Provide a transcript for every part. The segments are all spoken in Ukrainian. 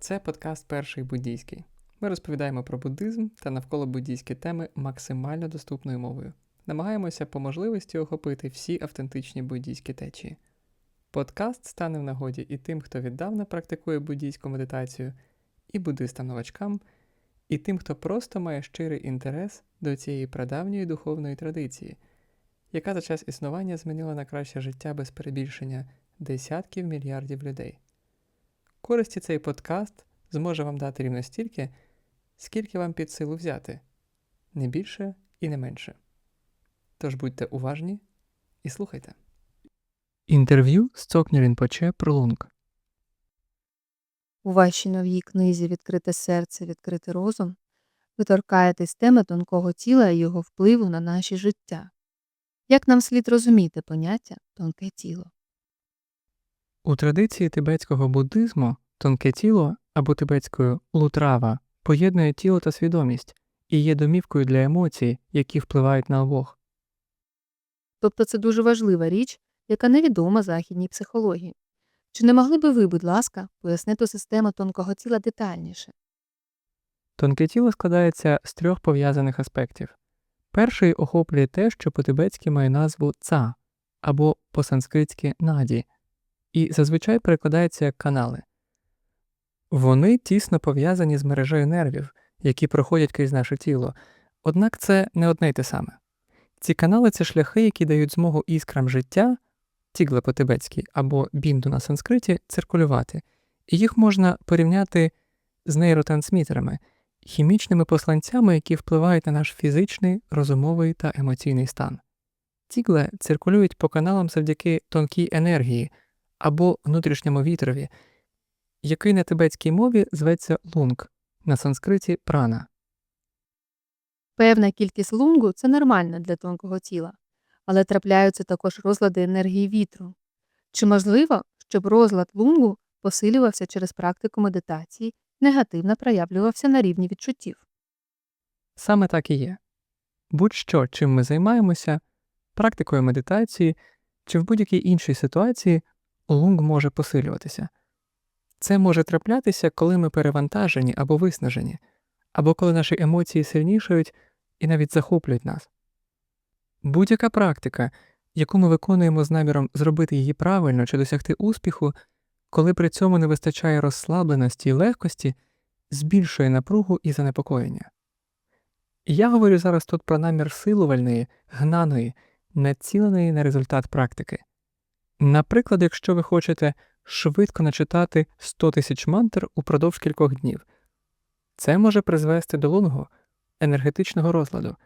Це подкаст Перший буддійський. Ми розповідаємо про буддизм та навколо буддійські теми максимально доступною мовою. Намагаємося по можливості охопити всі автентичні буддійські течії. Подкаст стане в нагоді і тим, хто віддавна практикує буддійську медитацію, і буддистам-новачкам, і тим, хто просто має щирий інтерес до цієї прадавньої духовної традиції, яка за час існування змінила на краще життя без перебільшення десятків мільярдів людей. Користі цей подкаст зможе вам дати рівно стільки, скільки вам під силу взяти, не більше і не менше. Тож будьте уважні і слухайте. Інтерв'ю з Цокні Рінпоче про лунг. У вашій новій книзі Відкрите серце, відкритий розум ви торкаєтесь теми тонкого тіла і його впливу на наше життя. Як нам слід розуміти поняття тонке тіло? У традиції тибетського буддизму тонке тіло або тибетською лутрава поєднує тіло та свідомість і є домівкою для емоцій, які впливають на обох. Тобто це дуже важлива річ, яка невідома західній психології. Чи не могли би ви, будь ласка, пояснити систему тонкого тіла детальніше? Тонке тіло складається з трьох пов'язаних аспектів. Перший охоплює те, що по-тибетськи має назву ца або по-санскритськи наді, і зазвичай перекладається як канали. Вони тісно пов'язані з мережею нервів, які проходять крізь наше тіло, однак це не одне й те саме. Ці канали це шляхи, які дають змогу іскрам життя, тігле по-тибетськи або бінду на санскриті, циркулювати, і їх можна порівняти з нейротрансмітерами, хімічними посланцями, які впливають на наш фізичний, розумовий та емоційний стан. Тігле циркулюють по каналам завдяки тонкій енергії або внутрішньому вітрові, який на тибетській мові зветься лунг, на санскриті прана. Певна кількість лунгу це нормально для тонкого тіла, але трапляються також розлади енергії вітру. Чи можливо, щоб розлад лунгу посилювався через практику медитації, негативно проявлювався на рівні відчуттів? Саме так і є. Будь-що, чим ми займаємося, практикою медитації чи в будь-якій іншій ситуації лунг може посилюватися. Це може траплятися, коли ми перевантажені або виснажені, або коли наші емоції сильнішають і навіть захоплюють нас. Будь-яка практика, яку ми виконуємо з наміром зробити її правильно чи досягти успіху, коли при цьому не вистачає розслабленості і легкості, збільшує напругу і занепокоєння. Я говорю зараз тут про намір силувальної, гнаної, націленої на результат практики. Наприклад, якщо ви хочете швидко начитати 100 тисяч мантр упродовж кількох днів, це може призвести до лунгу, енергетичного розладу,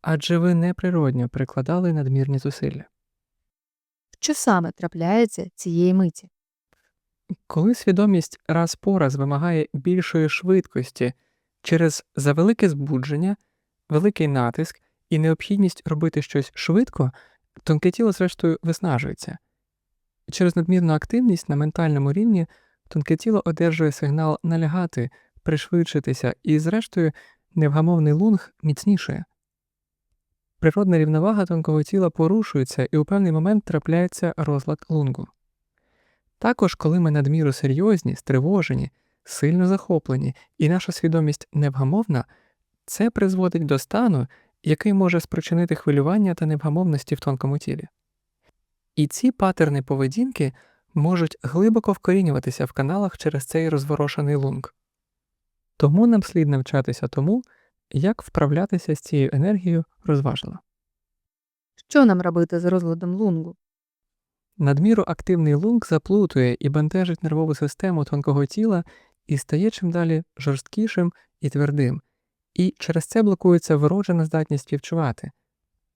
адже ви неприродньо прикладали надмірні зусилля. Що саме трапляється цієї миті? Коли свідомість раз по раз вимагає більшої швидкості через завелике збудження, великий натиск і необхідність робити щось швидко, тонке тіло, зрештою, виснажується. Через надмірну активність на ментальному рівні тонке тіло одержує сигнал налягати, пришвидшитися і, зрештою, невгамовний лунг міцнішує. Природна рівновага тонкого тіла порушується і у певний момент трапляється розлад лунгу. Також, коли ми надміру серйозні, стривожені, сильно захоплені і наша свідомість невгамовна, це призводить до стану, який може спричинити хвилювання та невгамовності в тонкому тілі. І ці патерни поведінки можуть глибоко вкорінюватися в каналах через цей розворошений лунг. Тому нам слід навчатися тому, як вправлятися з цією енергією розважливо. Що нам робити з розладом лунгу? Надміру активний лунг заплутує і бентежить нервову систему тонкого тіла і стає чим далі жорсткішим і твердим, і через це блокується вроджена здатність співчувати.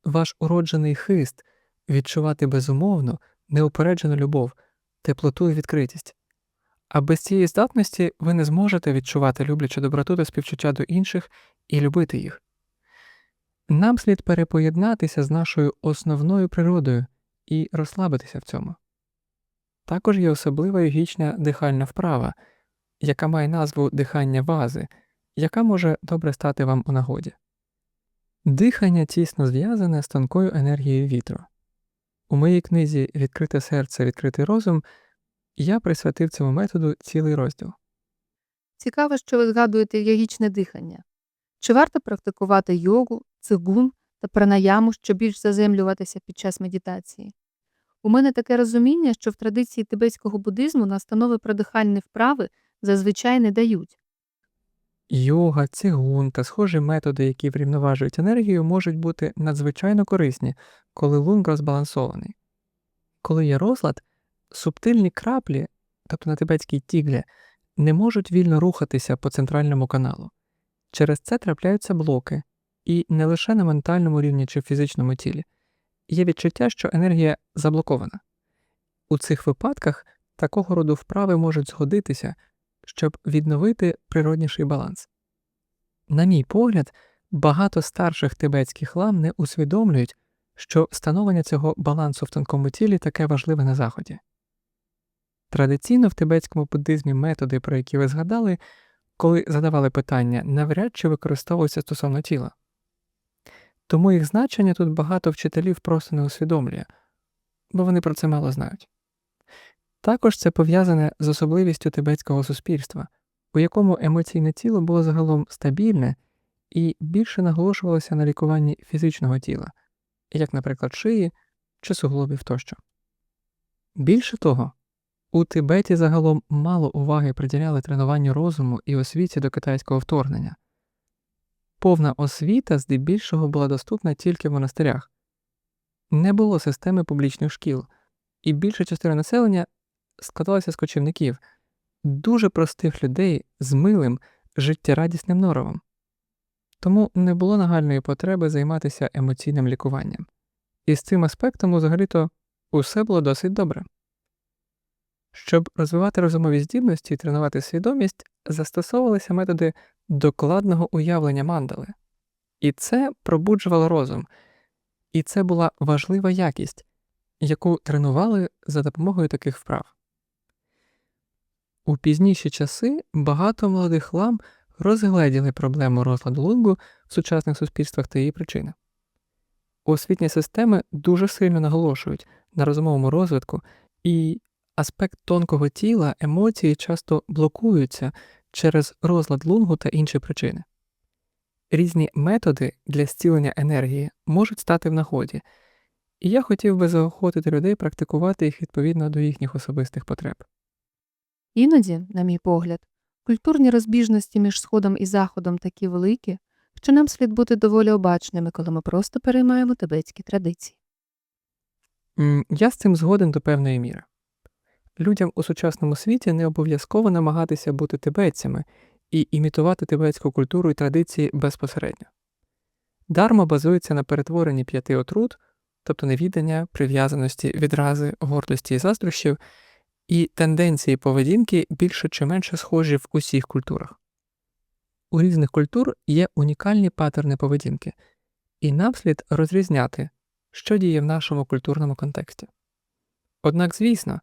Ваш уроджений хист відчувати безумовну, неупереджену любов, теплоту і відкритість. А без цієї здатності ви не зможете відчувати люблячу доброту та співчуття до інших і любити їх. Нам слід перепоєднатися з нашою основною природою і розслабитися в цьому. Також є особлива йогічна дихальна вправа, яка має назву дихання вази, яка може добре стати вам у нагоді. Дихання тісно зв'язане з тонкою енергією вітру. У моїй книзі Відкрите серце, відкритий розум я присвятив цьому методу цілий розділ. Цікаво, що ви згадуєте йогічне дихання. Чи варто практикувати йогу, цигун та пранаяму, щоб більш заземлюватися під час медитації? У мене таке розуміння, що в традиції тибетського буддизму настанови про дихальні вправи зазвичай не дають. Йога, цигун та схожі методи, які врівноважують енергію, можуть бути надзвичайно корисні, коли лунг розбалансований. Коли є розлад, субтильні краплі, тобто на тибетській тіглі, не можуть вільно рухатися по центральному каналу. Через це трапляються блоки, і не лише на ментальному рівні чи фізичному тілі. Є відчуття, що енергія заблокована. У цих випадках такого роду вправи можуть згодитися, щоб відновити природніший баланс. На мій погляд, багато старших тибетських лам не усвідомлюють, що встановлення цього балансу в тонкому тілі таке важливе на заході. Традиційно в тибетському буддизмі методи, про які ви згадали, коли задавали питання, навряд чи використовуються стосовно тіла. Тому їх значення тут багато вчителів просто не усвідомлює, бо вони про це мало знають. Також це пов'язане з особливістю тибетського суспільства, у якому емоційне тіло було загалом стабільне і більше наголошувалося на лікуванні фізичного тіла, як, наприклад, шиї чи суглобів тощо. Більше того, у Тибеті загалом мало уваги приділяли тренуванню розуму і освіті до китайського вторгнення. Повна освіта здебільшого була доступна тільки в монастирях. Не було системи публічних шкіл, і більша частина населення складалася з кочівників, дуже простих людей з милим, життєрадісним норовом. Тому не було нагальної потреби займатися емоційним лікуванням. І з цим аспектом взагалі-то усе було досить добре. Щоб розвивати розумові здібності і тренувати свідомість, застосовувалися методи докладного уявлення мандали. І це пробуджувало розум, і це була важлива якість, яку тренували за допомогою таких вправ. У пізніші часи багато молодих лам розгледіли проблему розладу лунгу в сучасних суспільствах та її причини. Освітні системи дуже сильно наголошують на розумовому розвитку, і аспект тонкого тіла, емоції часто блокуються через розлад лунгу та інші причини. Різні методи для зцілення енергії можуть стати в нагоді, і я хотів би заохотити людей практикувати їх відповідно до їхніх особистих потреб. Іноді, на мій погляд, культурні розбіжності між Сходом і Заходом такі великі, що нам слід бути доволі обачними, коли ми просто переймаємо тибетські традиції. Я з цим згоден до певної міри. Людям у сучасному світі не обов'язково намагатися бути тибетцями і імітувати тибетську культуру і традиції безпосередньо. Дарма базується на перетворенні п'яти отрут, тобто невідання, прив'язаності, відрази, гордості і заздрощів, і тенденції поведінки більше чи менше схожі в усіх культурах. У різних культур є унікальні паттерни поведінки, і нам слід розрізняти, що діє в нашому культурному контексті. Однак, звісно,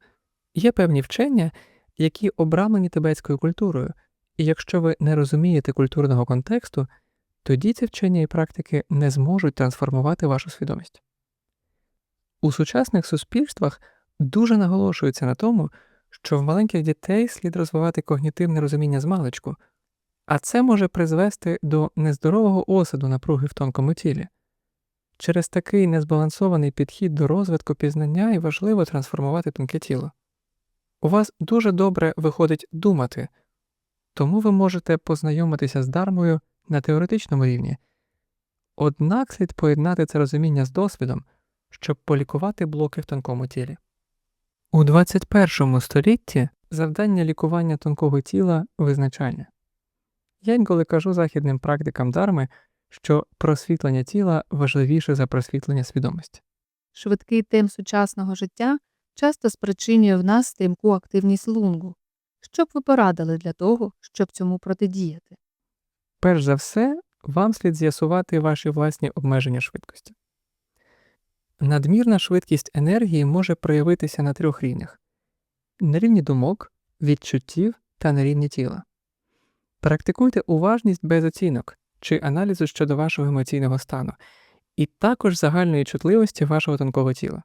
є певні вчення, які обрамлені тибетською культурою, і якщо ви не розумієте культурного контексту, тоді ці вчення і практики не зможуть трансформувати вашу свідомість. У сучасних суспільствах дуже наголошується на тому, що в маленьких дітей слід розвивати когнітивне розуміння з маличку, а це може призвести до нездорового осаду напруги в тонкому тілі. Через такий незбалансований підхід до розвитку пізнання і важливо трансформувати тонке тіло. У вас дуже добре виходить думати, тому ви можете познайомитися з дармою на теоретичному рівні, однак слід поєднати це розуміння з досвідом, щоб полікувати блоки в тонкому тілі. У 21 столітті завдання лікування тонкого тіла визначальне. Я інколи кажу західним практикам дарми, що просвітлення тіла важливіше за просвітлення свідомості. Швидкий темп сучасного життя часто спричинює в нас стрімку активність лунгу. Що б ви порадили для того, щоб цьому протидіяти? Перш за все, вам слід з'ясувати ваші власні обмеження швидкості. Надмірна швидкість енергії може проявитися на трьох рівнях: на рівні думок, відчуттів та на рівні тіла. Практикуйте уважність без оцінок чи аналізу щодо вашого емоційного стану, і також загальної чутливості вашого тонкого тіла.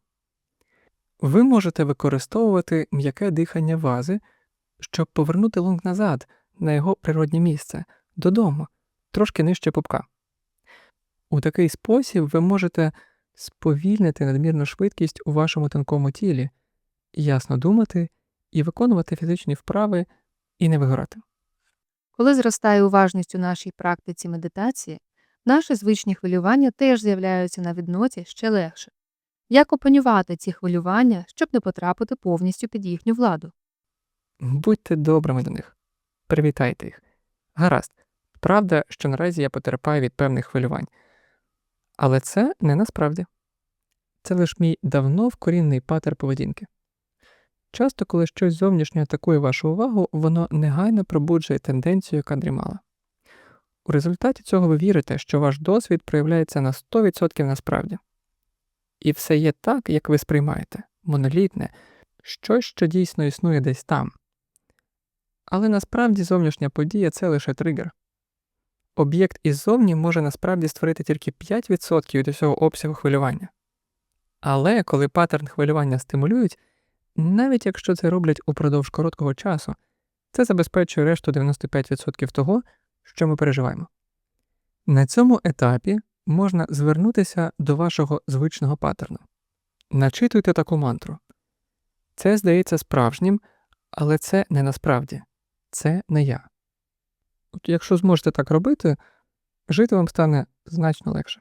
Ви можете використовувати м'яке дихання вази, щоб повернути лунг назад, на його природнє місце додому, трошки нижче пупка. У такий спосіб ви можете сповільнити надмірну швидкість у вашому тонкому тілі, ясно думати і виконувати фізичні вправи і не вигорати. Коли зростає уважність у нашій практиці медитації, наші звичні хвилювання теж з'являються на відноті ще легше. Як опанювати ці хвилювання, щоб не потрапити повністю під їхню владу? Будьте добрими до них, привітайте їх. Гаразд, правда, що наразі я потерпаю від певних хвилювань. Але це не насправді. Це лише мій давно вкорінний патер поведінки. Часто, коли щось зовнішнє атакує вашу увагу, воно негайно пробуджує тенденцію, яка дрімала. У результаті цього ви вірите, що ваш досвід проявляється на 100% насправді. І все є так, як ви сприймаєте, монолітне, щось, що дійсно існує десь там. Але насправді зовнішня подія це лише тригер. Об'єкт іззовні може насправді створити тільки 5% від усього обсягу хвилювання. Але коли паттерн хвилювання стимулюють, навіть якщо це роблять упродовж короткого часу, це забезпечує решту 95% того, що ми переживаємо. На цьому етапі можна звернутися до вашого звичного паттерну. Начитуйте таку мантру. Це здається справжнім, але це не насправді. Це не я. От якщо зможете так робити, жити вам стане значно легше.